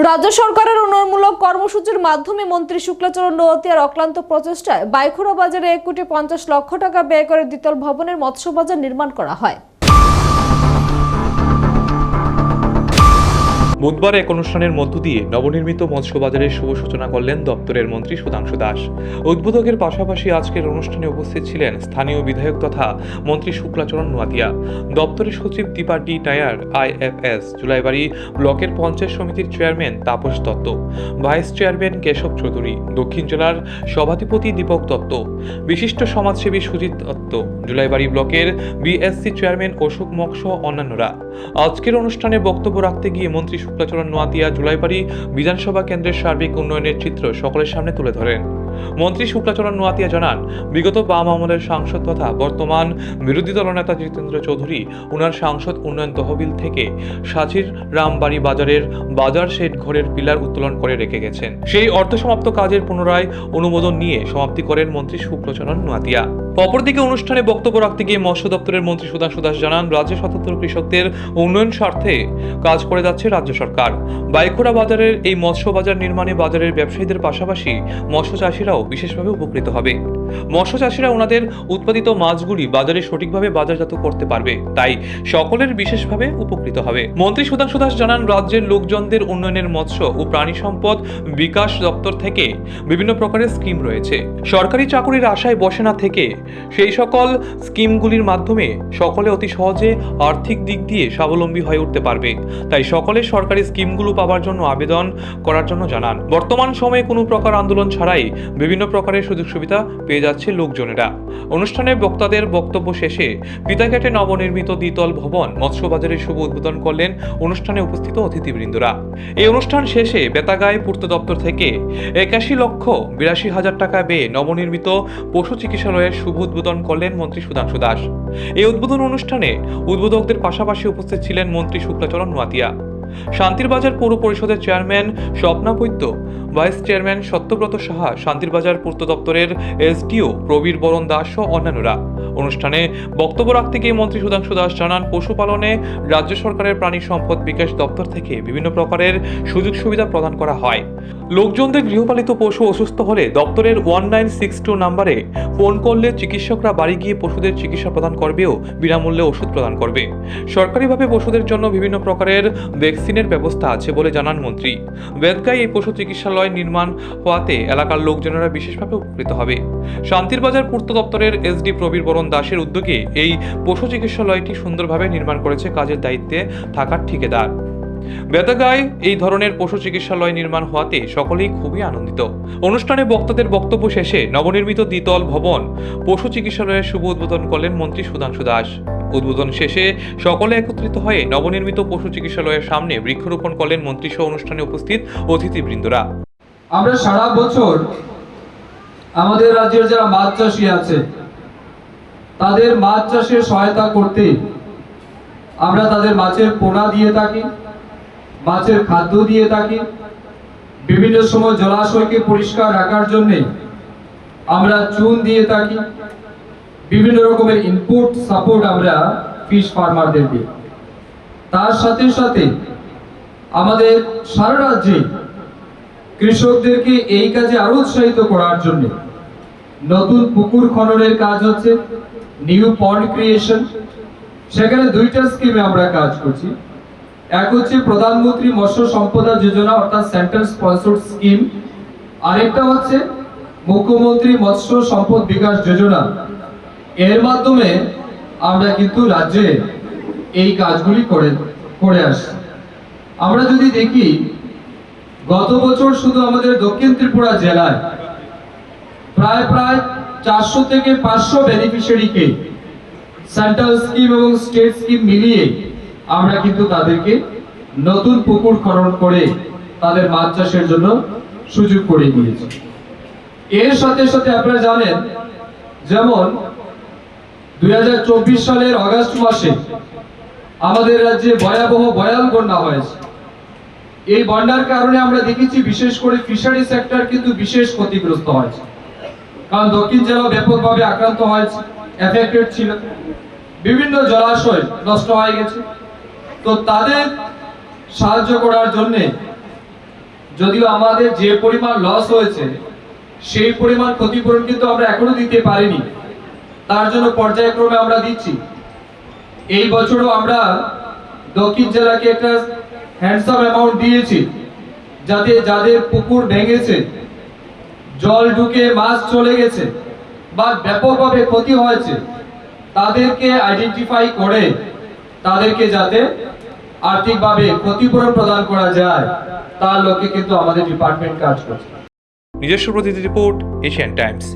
রাজ্য সরকারের উন্নয়নমূলক কর্মসূচির মাধ্যমে মন্ত্রী শুক্লাচরণ নোয়াতিয়ার অক্লান্ত প্রচেষ্টায় বাইখুড়া বাজারে এক কোটি পঞ্চাশ লক্ষ টাকা ব্যয় করে দ্বিতল ভবনের মৎস্য বাজার নির্মাণ করা হয়। বুধবার এক অনুষ্ঠানের মধ্য দিয়ে নবনির্মিত মৎস্য বাজারের শুভ সূচনা করলেন দপ্তরের মন্ত্রী সুধাংশু দাস। উদ্বোধকের পাশাপাশি আজকের অনুষ্ঠানে উপস্থিত ছিলেন স্থানীয় বিধায়ক তথা মন্ত্রী শুক্লাচরণ নোয়াতিয়া। দপ্তরের সচিব দীপা ডি টায়ার আইএফএস জুলাইবাড়ি ব্লকের পঞ্চায়েত সমিতির chairman Tapas Dutta, vice chairman Keshab Chowdhury, দক্ষিণ জেলার সভাধিপতি দীপক দত্ত, বিশিষ্ট সমাজসেবী সুজিত দত্ত, জুলাইবাড়ি ব্লকের বিএসসি চেয়ারম্যান অশোক মক্স অন্যান্যরা। আজকের অনুষ্ঠানে বক্তব্য রাখতে গিয়ে মন্ত্রী শুক্লাচরণ, নোয়াতিয়া, জুলাইবাড়ি বিধানসভা কেন্দ্রের সার্বিক উন্নয়নের চিত্র সকলের সামনে তুলে ধরেন। মন্ত্রী শুক্লাচরণ, নোয়াতিয়া জানান, বিগত বাম আমলের সাংসদ তথা বর্তমান বিরোধী দলনেতা জিতেন্দ্র চৌধুরী, উনার সাংসদ উন্নয়ন তহবিল থেকে সাজির রামবাড়ি বাজারের বাজার শেড ঘরের পিলার উত্তোলন করে রেখে গেছেন। সেই অর্ধসমাপ্ত কাজের পুনরায় অনুমোদন নিয়ে সমাপ্তি করেন মন্ত্রী শুক্লচরণ, নোয়াতিয়া। অপরদিকে অনুষ্ঠানে বক্তব্য রাখতে গিয়ে মৎস্য দপ্তরের মন্ত্রী সুধাংশু দাস জানান, রাজ্যে স্বতন্ত্র কৃষকদের উন্নয়ন স্বার্থে কাজ করে যাচ্ছে রাজ্য সরকার। বাইখোড়া বাজারের এই মৎস্য বাজার নির্মাণে বাজারের ব্যবসায়ীদের পাশাপাশি মৎস্য চাষিরাও বিশেষভাবে উপকৃত হবে। মৎস্য চাষিরা ওনাদের উৎপাদিত মাছগুলি বাজারে সঠিকভাবে বাজারজাত করতে পারবে, তাই সকলের বিশেষভাবে উপকৃত হবে। মন্ত্রী সুধাংশু দাস জানান, রাজ্যের লোকজনদের উন্নয়নের মৎস্য ও প্রাণী সম্পদ বিকাশ দপ্তর থেকে বিভিন্ন প্রকারের স্কিম রয়েছে। সরকারি চাকরির আশায় বসে না থেকে সেই সকল স্কিমগুলির মাধ্যমে সকলে অতি সহজে আর্থিক দিক দিয়ে স্বাবলম্বী হয়ে উঠতে পারবে, তাই সকলে সরকারি স্কিমগুলো পাওয়ার জন্য আবেদন করার জন্য জানান। বর্তমান সময়ে কোনো প্রকার আন্দোলন ছাড়াই বিভিন্ন প্রকারের সুযোগ সুবিধা পেয়ে যাচ্ছে লোকজনেরা। অনুষ্ঠানে বক্তাদের বক্তব্য শেষে পিতাঘাটে নবনির্মিত দ্বিতল ভবন মৎস্য বাজারের শুভ উদ্বোধন করলেন অনুষ্ঠানে উপস্থিত অতিথিবৃন্দরা। এই অনুষ্ঠান শেষে বেতাগায় পূর্ত দপ্তর থেকে একাশি লক্ষ বিরাশি হাজার টাকা ব্যয়ে নবনির্মিত পশু চিকিৎসালয়ের শুভ উদ্বোধন করলেন মন্ত্রী সুধাংশু দাস। এই উদ্বোধন অনুষ্ঠানে উদ্বোধকদের পাশাপাশি উপস্থিত ছিলেন মন্ত্রী শুক্লাচরণ নোয়াতিয়া। শান্তিরবাজার পৌর পরিষদের chairman Swapna Baidya, vice chairman Satyabrata Saha Santirbazar পূর্ত দপ্তরের এসডিও প্রবীর বরণ দাস সহ অন্যান্যরা। অনুষ্ঠানে বক্তব্য রাখতে গিয়ে মন্ত্রী সুধাংশু দাস জানান, পশুপালনে রাজ্য সরকারের প্রাণী সম্পদ বিকাশ দপ্তর থেকে বিভিন্ন প্রকারের সুযোগ সুবিধা প্রদান করা হয়। লোকজনদের গৃহপালিত পশু অসুস্থ হলে দপ্তরের ওয়ান নাইন সিক্স টু নাম্বারে ফোন করলে চিকিৎসকরা বাড়ি গিয়ে পশুদের চিকিৎসা প্রদান করবেও বিনামূল্যে ওষুধ প্রদান করবে। সরকারিভাবে পশুদের জন্য বিভিন্ন প্রকারের ভ্যাকসিনের ব্যবস্থা আছে বলে জানান মন্ত্রী। বেদগাই এই পশু চিকিৎসালয় নির্মাণ হওয়াতে এলাকার লোকজনেরা বিশেষভাবে উপকৃত হবে। শান্তির বাজার পূর্ত দপ্তরের এসডি প্রবীর বরণ দাসের উদ্যোগে এই পশু চিকিৎসালয়টি সুন্দরভাবে নির্মাণ করেছে, কাজের দায়িত্বে থাকার ঠিকাদার। বেতাগায় এই ধরনের পশু চিকিৎসালয় নির্মাণ হওয়াতে সকলেই খুবই আনন্দিত। অনুষ্ঠানে বক্তাদের বক্তব্য শেষে নবনির্মিত দ্বিতল ভবন পশু চিকিৎসালয়ের শুভ উদ্বোধন করলেন মন্ত্রী সুধাংশু দাস। উদ্বোধন শেষে সকলে একত্রিত হয়ে নবনির্মিত পশু চিকিৎসালয়ের সামনে বৃক্ষরোপণ করলেন মন্ত্রী সহ অনুষ্ঠানে উপস্থিত অতিথিবৃন্দরা। আমরা সারা বছর আমাদের রাজ্যের যারা মাছ চাষি আছে তাদের মাছ চাষে সহায়তা করতে আমরা তাদের মাছের পোনা দিয়ে থাকি, মাছের খাদ্য দিয়ে থাকি। বিভিন্ন সময় জলাশয়কে পরিষ্কার রাখার জন্যে আমরা চুন দিয়ে থাকি। বিভিন্ন রকমের ইনপুট সাপোর্ট আমরা ফিশ ফার্মারদের দিই। তার সাথে সাথে আমাদের সারা রাজ্যে কৃষকদেরকে এই কাজে আরও উৎসাহিত করার জন্য নতুন পুকুর খননের কাজ হচ্ছে নিউ পন্ড ক্রিয়েশন সেখানে দুইটা স্কিমে আমরা কাজ করছি। এক হচ্ছে প্রধানমন্ত্রী মৎস্য সম্পদা যোজনা, অর্থাৎ সেন্ট্রাল স্পন্সর্ড স্কিম আরেকটা হচ্ছে মুখ্যমন্ত্রী মৎস্য সম্পদ বিকাশ যোজনা। এর মাধ্যমে আমরা কিন্তু রাজ্যে এই কাজগুলি করে করে আসছি। আমরা যদি দেখি, গত বছর শুধু আমাদের দক্ষিণ ত্রিপুরা জেলায় প্রায় প্রায় চারশো থেকে পাঁচশো বেনিফিশিয়ারিকে সেন্ট্রাল স্কিম এবং স্টেট স্কিম মিলিয়ে আমরা কিন্তু তাদেরকে নতুন পুকুর খনন করে তাদের মাছ চাষের জন্য সুযোগ করে দিয়েছি। এর সাথে সাথে আপনারা জানেন, যেমন দুই হাজার চব্বিশ সালের অগাস্ট মাসে আমাদের রাজ্যে ভয়াবহ ভয়াল বন্যা হয়েছে। এই বন্যার কারণে আমরা দেখেছি বিশেষ করে ফিশারি সেক্টর কিন্তু বিশেষ ক্ষতিগ্রস্ত হয়েছে। কারণ দক্ষিণ জেলা ব্যাপকভাবে আক্রান্ত হয়েছে এফেক্টেড ছিল। বিভিন্ন জলাশয় নষ্ট হয়ে গেছে। তো তাদের সাহায্য করার জন্য যদিও আমাদের যে পরিমাণ লস হয়েছে, সেই পরিমাণ ক্ষতিপূরণ কিন্তু আমরা এখনও দিতে পারিনি। তার জন্য পর্যায়ক্রমে আমরা দিচ্ছি। এই বছরও আমরা দক্ষিণ জেলাকে একটা হ্যান্ডসাম অ্যামাউন্ট দিয়েছি, যাতে যাদের পুকুর ভেঙেছে জল ঢুকে মাছ চলে গেছে বা ব্যাপকভাবে ক্ষতি হয়েছে, তাদেরকে আইডেন্টিফাই করে, তাদেরকে যাতে আর্থিকভাবে ক্ষতিপূরণ প্রদান করা যায়, তার লক্ষ্যে কিন্তু আমাদের ডিপার্টমেন্ট কাজ করছে। নিজস্ব প্রতিনিধি রিপোর্ট এশিয়ান টাইমস